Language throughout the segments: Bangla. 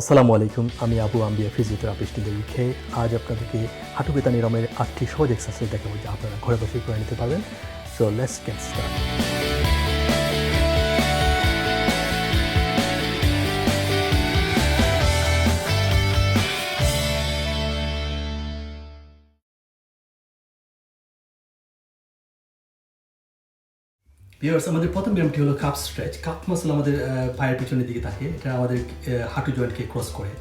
আসসালামু আলাইকুম, আমি আবু আম্বিয়া ফিজিওথেরাপিস্ট ইউকে আজ আপনাদেরকে হাঁটু বেতা নিরমের আটটি সহজ এক্সারসাইজ দেখাবো যা আপনারা ঘরে বসে করে নিতে পারবেন। So let's get start viewers আমাদের প্রথম ব্যায়ামটি হলো কাপ স্ট্রেচ কাপ মাসল আমাদের পায়ের পিছনের দিকে থাকে। এটা আমাদের হাঁটু জয়েন্টকে ক্রস করে।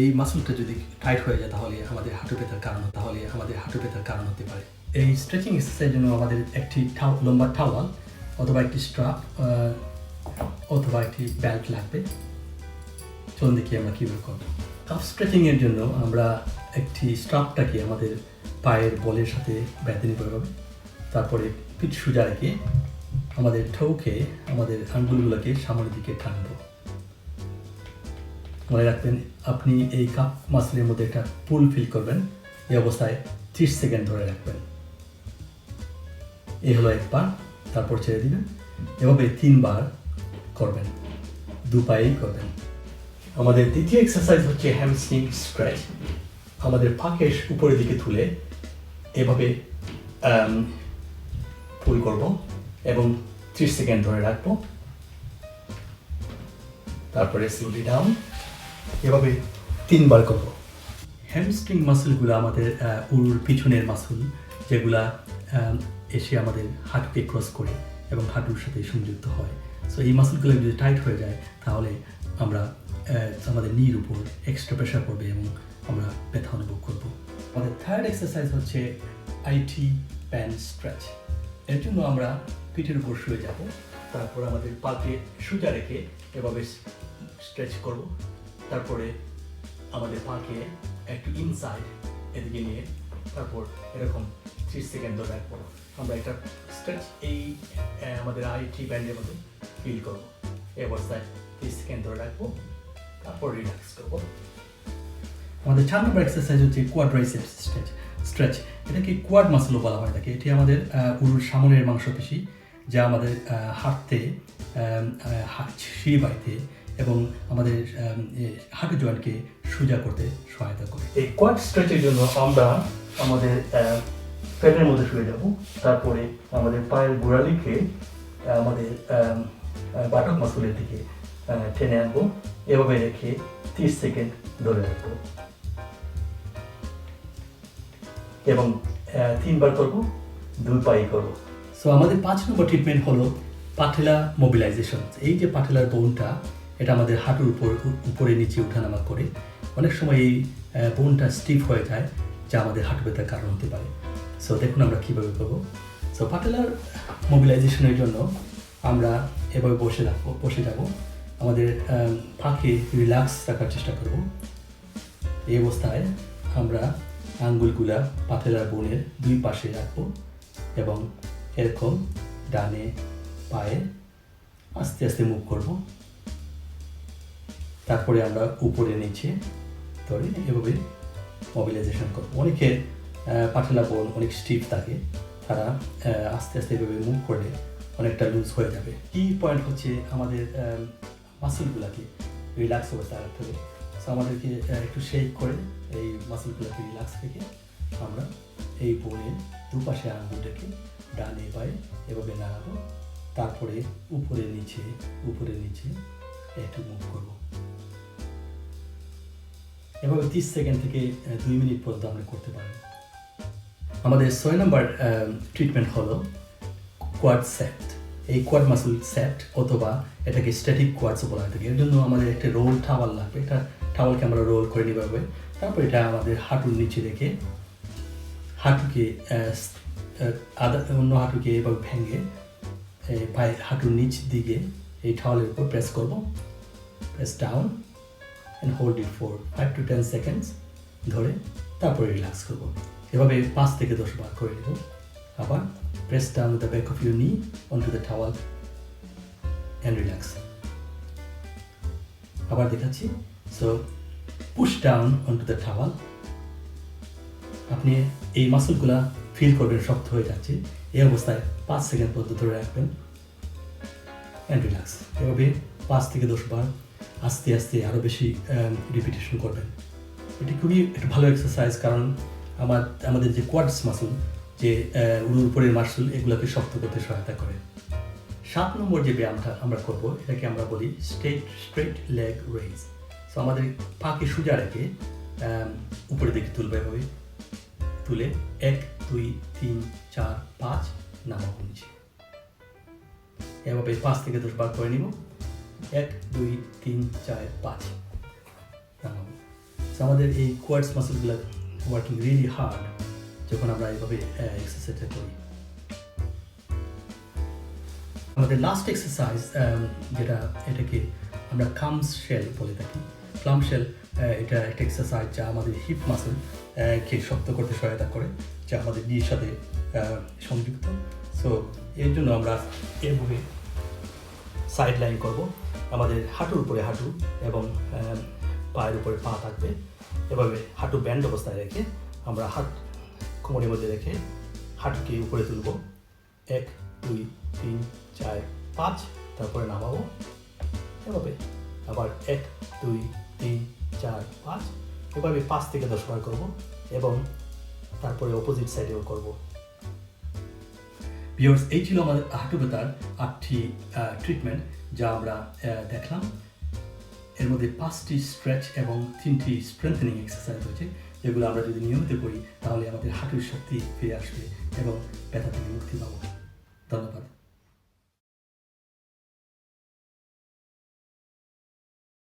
এই মাসলটা যদি টাইট হয়ে যায় তাহলে আমাদের হাঁটু ব্যথার কারণ তাহলে আমাদের হাঁটু ব্যথার কারণ হতে পারে। এই স্ট্রেচিং এক্সারসাইজের জন্য আমাদের একটি লম্বা টাওয়াল অথবা একটি স্ট্রাপ অথবা একটি বেল্ট লাগবে। চলুন দেখি আমরা কীভাবে করব। কাপ স্ট্রেচিং এর জন্য আমরা একটি স্ট্রাপটাকে আমাদের পায়ের বলের সাথে বেঁধে নিতে হবে। তারপরে পিঠ সোজা রেখে আমাদের ঠৌকে আমাদের আঙ্গুলগুলোকে সামনের দিকে টানবো। মনে রাখবেন, আপনি এই কাপ মাসলের মধ্যে একটা পুল ফিল করবেন, এই অবস্থায় ত্রিশ সেকেন্ড ধরে রাখবেন। এই হলো এক পা, তারপর ছেড়ে দিবেন এভাবে তিনবার করবেন, দু পায়েই করবেন। আমাদের দ্বিতীয় এক্সারসাইজ হচ্ছে হ্যামস্ট্রিং স্ট্রেচ আমাদের পাকে উপরের দিকে তুলে এভাবে পুল করব। এবং ত্রিশ সেকেন্ড ধরে রাখব। তারপরে স্লোলি ডাউন এভাবে তিনবার করব। হ্যামস্ট্রিং মাসলগুলো আমাদের উরুর পিছনের মাসল যেগুলা এসে আমাদের হাঁটুকে ক্রস করে এবং হাঁটুর সাথে সংযুক্ত হয়। সো এই মাসলগুলো যদি টাইট হয়ে যায়, তাহলে আমরা আমাদের নির উপর এক্সট্রা প্রেশার পড়বে এবং আমরা ব্যথা অনুভব করব। আমাদের থার্ড এক্সারসাইজ হচ্ছে আইটি প্যান স্ট্রেচ এর জন্য আমরা পিঠের উপর শুয়ে যাব। তারপর আমাদের পাকে সোজা রেখে এভাবে স্ট্রেচ করব। তারপরে আমাদের পাকে একটু ইনসাইড এদিকে নিয়ে তারপর এরকম ত্রিশ সেকেন্ড ধরে রাখব। আমরা এটা স্ট্রেচ এই আমাদের আইটি ব্যান্ডের মধ্যে ফিল করব। এই অবস্থায় ত্রিশ সেকেন্ড ধরে রাখব। তারপর রিল্যাক্স করব। আমাদের চার নম্বর এক্সারসাইজ হচ্ছে কোয়াড্রাইসেপস স্ট্রেচ স্ট্রেচ এটাকে কোয়াড মাসলও বলা হয় থাকে এটি আমাদের উরুর সামনের মাংসপেশি, যা আমাদের হাঁটতে সিঁড়ি বাড়িতে এবং আমাদের হাঁটু জয়েন্টকে সোজা করতে সহায়তা করে। এই কোয়াড স্ট্রেচের জন্য আমরা আমাদের পেটের মধ্যে শুয়ে যাব। তারপরে আমাদের পায়ের গোড়ালিকে আমাদের বাটক মাসুলের দিকে টেনে আনব। এভাবে রেখে তিরিশ সেকেন্ড ধরে রাখব। এবং তিনবার করব দুই পাই করব। সো আমাদের পাঁচ নম্বর ট্রিটমেন্ট হলো পাটেলা মোবিলাইজেশন এই যে পাটেলার বোনটা এটা আমাদের হাঁটুর উপর, উপরে নিচে উঠানামা করে। অনেক সময় এই বোনটা স্টিফ হয়ে যায়, যা আমাদের হাঁটু ব্যথার কারণ হতে পারে। সো দেখুন আমরা কীভাবে করব। সো পাটেলার মোবিলাইজেশনের জন্য আমরা এভাবে বসে রাখব বসে যাব। আমাদের পাকে রিল্যাক্স রাখার চেষ্টা করব। এই অবস্থায় আমরা আঙ্গুলগুলা পাথেলার বোনের দুই পাশে রাখব এবং এরকম ডানে পায়ে আস্তে আস্তে মুভ করব। তারপরে আমরা উপরে নিচে ধরে এভাবে মোবিলাইজেশন করব। অনেকের আহ, পাটেলা বোন অনেক স্টিফ থাকে তারা আস্তে আস্তে এভাবে মুভ করলে অনেকটা লুজ হয়ে যাবে। কি পয়েন্ট হচ্ছে আমাদের মাসলগুলোকে রিল্যাক্স অবস্থায় রাখতে হবে সো আমাদেরকে একটু শেক করে মাসলগুলোকে রিল্যাক্স রেখে আমরা এই বোনের দুপাশে আঙ্গুলটাকে ডানে বায়ে এভাবে নাড়াবো তারপরে উপরে নিচে উপরে নিচে একটু মুভ করব। এভাবে তিরিশ সেকেন্ড থেকে দুই মিনিট পর্যন্ত আমরা করতে পারি আমাদের ছয় নম্বর ট্রিটমেন্ট হলো কোয়াড সেট এই কোয়াড মাসল সেট অথবা এটাকে স্ট্যাটিক কোয়াডসও বলা হয়ে থাকে এর জন্য আমাদের একটা রোল টাওয়াল লাগবে। এটা টাওয়ালকে আমরা রোল করে নিতে তারপর এটা আমাদের হাঁটুর নিচে রেখে হাঁটুকে আদা অন্য হাঁটুকে এভাবে ভেঙে এই পায়ে হাঁটুর নিচ দিকে এই টাওয়ালের উপর প্রেস করব। Press down and hold it for five to ten seconds ধরে তারপরে রিল্যাক্স করব। এভাবে পাঁচ থেকে দশ বার করে নেব। আবার press down the back of your knee on to the towel and relax আবার দেখাচ্ছি। So push down on to the towel আপনি এই মাসলগুলা ফিল করবেন, শক্ত হয়ে যাচ্ছে। এই অবস্থায় পাঁচ সেকেন্ড পর্যন্ত ধরে রাখবেন অ্যান্ড রিল্যাক্স এভাবে পাঁচ থেকে দশ বার আস্তে আস্তে আরও বেশি রিপিটেশন করবেন। এটি খুবই একটা ভালো এক্সারসাইজ কারণ আমার, আমাদের যে কোয়াডস মাসুল যে উড়ুর উপরের মাসুল এগুলোকে শক্ত করতে সহায়তা করে। সাত নম্বর যে ব্যায়ামটা আমরা করব, এটাকে আমরা বলি straight straight leg raise so আমাদের পাকে সোজা রেখে আম, উপরের দিকে তুলবে এভাবে। তুলে এক দুই তিন চার পাঁচ নামাবো নিচে। এভাবে পাঁচ থেকে দশ বার করে নিব। এক দুই তিন চার পাঁচ নামাবো। So আমাদের এই কোয়ার্ডস মাসেলগুলো ওয়ার্কিং রিয়েলি হার্ড যখন আমরা এইভাবে এক্সারসাইজটা করি। আমাদের লাস্ট এক্সারসাইজ যেটা এটাকে আমরা কামস শেল বলে থাকি ক্লাম শেল এটা একটা এক্সারসাইজ যা আমাদের হিপ মাসেল কে শক্ত করতে সহায়তা করে, যা আমাদের নির সাথে সংযুক্ত। সো এর জন্য আমরা এভাবে সাইড লাইন করব। আমাদের হাঁটুর উপরে হাঁটু এবং পায়ের উপরে পা থাকবে। এভাবে হাঁটু ব্যান্ড অবস্থায় রেখে আমরা হাত কোমরের মধ্যে রেখে হাঁটুকে উপরে তুলব। এক, দুই, তিন, চার, পাঁচ, তারপরে নামাবো। এভাবে। আবার এক, দুই তিন, চার, পাঁচ। এভাবে পাঁচ থেকে দশ বার করব এবং তারপরে অপোজিট সাইডেও করব। ভিউয়ার্স এই ছিল আমাদের হাঁটু ব্যথার আটটি ট্রিটমেন্ট যা আমরা দেখলাম। এর মধ্যে পাঁচটি স্ট্রেচ এবং তিনটি স্ট্রেংথেনিং এক্সারসাইজ রয়েছে, যেগুলো আমরা যদি নিয়মিত করি, তাহলে আমাদের হাঁটুর শক্তি ফিরে আসবে এবং ব্যথা থেকে মুক্তি পাবো। ধন্যবাদ।